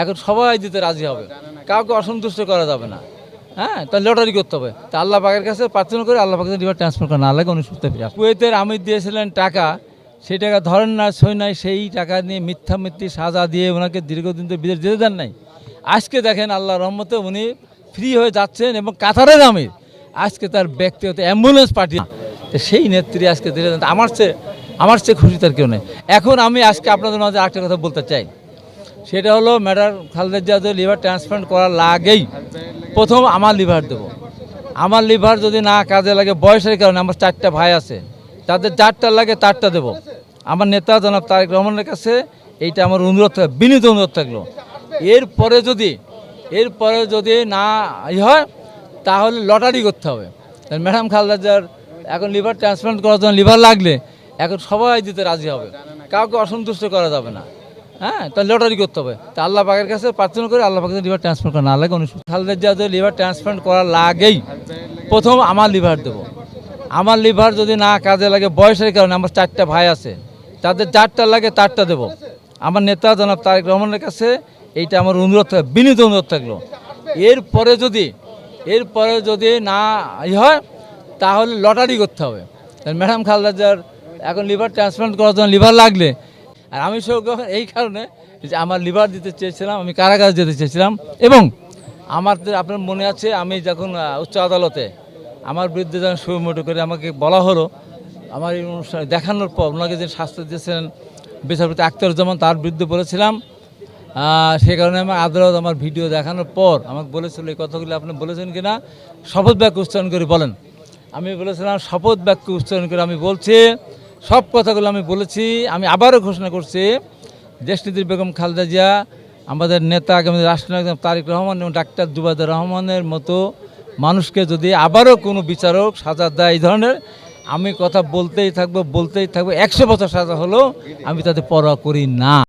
এখন সবাই দিতে রাজি হবে। কাউকে অসন্তুষ্ট করা যাবে না। হ্যাঁ? তাহলে লটারি করতে হবে। তা আল্লাহ পাকের কাছে প্রার্থনা করে, আল্লাহ পাকের রিভার ট্রান্সফার করা না উনি সুস্থ ফিরে। কুয়েতের আমির দিয়েছিলেন টাকা, সেই টাকা ধরেন না, সই নাই, সেই টাকা নিয়ে মিথ্যা মিথ্যি সাজা দিয়ে ওনাকে দীর্ঘদিন তো বিদেশ যেতে দেন নাই। আজকে দেখেন আল্লাহ রহমতে উনি ফ্রি হয়ে যাচ্ছেন এবং কাতারের আমির। আজকে তার ব্যক্তিগত অ্যাম্বুলেন্স পাঠিয়ে সেই নেত্রী আজকে দিলে আমার চেয়ে আমার চেয়ে খুশি তার কেউ নেই। এখন আমি আজকে আপনাদের মাঝে আরেকটা কথা বলতে চাই। সেটা হলো madam Khaleda Zia liver transplant করার লাগেই প্রথম আমার লিভার দেবো। আমার লিভার যদি না কাজে লাগে, বয়সের কারণে আমার চারটা ভাই আছে, তাদের চারটা লাগে তারটা দেবো। আমার নেতা জনাব তারেক রহমানের কাছে এইটা আমার অনুরোধ বিনীত অনুরোধ থাকল। এরপরে যদি এরপরে যদি না ই হয়, তাহলে লটারি করতে হবে। ম্যাডাম খালেদা জিয়ার এখন লিভার ট্রান্সপ্লান্ট করার জন্য লিভার লাগলে এখন সবাই দিতে রাজি হবে। কাউকে অসন্তুষ্ট করা যাবে না। হ্যাঁ তাহলে লটারি করতে হবে। তা আল্লাহ পাকের কাছে প্রার্থনা করে আল্লাহ পাকের লিভার ট্রান্সফার করা, না লাগে উনি সুস্থ। খালেদা জিয়া লিভার ট্রান্সপ্লান্ট করা লাগেই, প্রথম আমার লিভার দেবো। আমার লিভার যদি না কাজে লাগে, বয়সের কারণে আমার চারটা ভাই আছে, তাদের চারটা লাগে তারটা দেবো। আমার নেতা জনাব তারেক রহমানের কাছে এইটা আমার অনুরোধ থাকবে বিনীত অনুরোধ থাকল। এরপরে যদি এরপরে যদি না ই হয়, তাহলে লটারি করতে হবে। ম্যাডাম খালেদা জিয়ার এখন লিভার ট্রান্সপ্লান্ট করার জন্য লিভার লাগলে আর আমি সৌখ এই কারণে যে আমার লিভার দিতে চেয়েছিলাম, আমি কারাগার যেতে চেয়েছিলাম এবং আমার আপনার মনে আছে, আমি যখন উচ্চ আদালতে আমার বিরুদ্ধে যখন সুমোটো করে আমাকে বলা হলো, আমার এই অনুষ্ঠানে দেখানোর পর ওনাকে যে শাস্তি দিয়েছিলেন বিচারপতি আখতারুজ্জামান, তার বিরুদ্ধে বলেছিলাম। সে কারণে আমার আদালত আমার ভিডিও দেখানোর পর আমাকে বলেছিল এই কথাগুলো আপনি বলেছেন কিনা, শপথ বাক্য উচ্চারণ করে বলেন। আমি বলেছিলাম, শপথ বাক্য উচ্চারণ করে আমি বলছি সব কথাগুলো আমি বলেছি, আমি আবারও ঘোষণা করছি, দেশনীতির বেগম খালেদা জিয়া, আমাদের নেতা আগামী রাষ্ট্রনায়ক তারেক রহমান এবং ডাক্তার জুবাদুর রহমানের মতো মানুষকে যদি আবারও কোনো বিচারক সাজা দেয় এই ধরনের, আমি কথা বলতেই থাকব বলতেই থাকব, একশো বছর সাজা হলেও আমি তাতে পরোয়া করি না।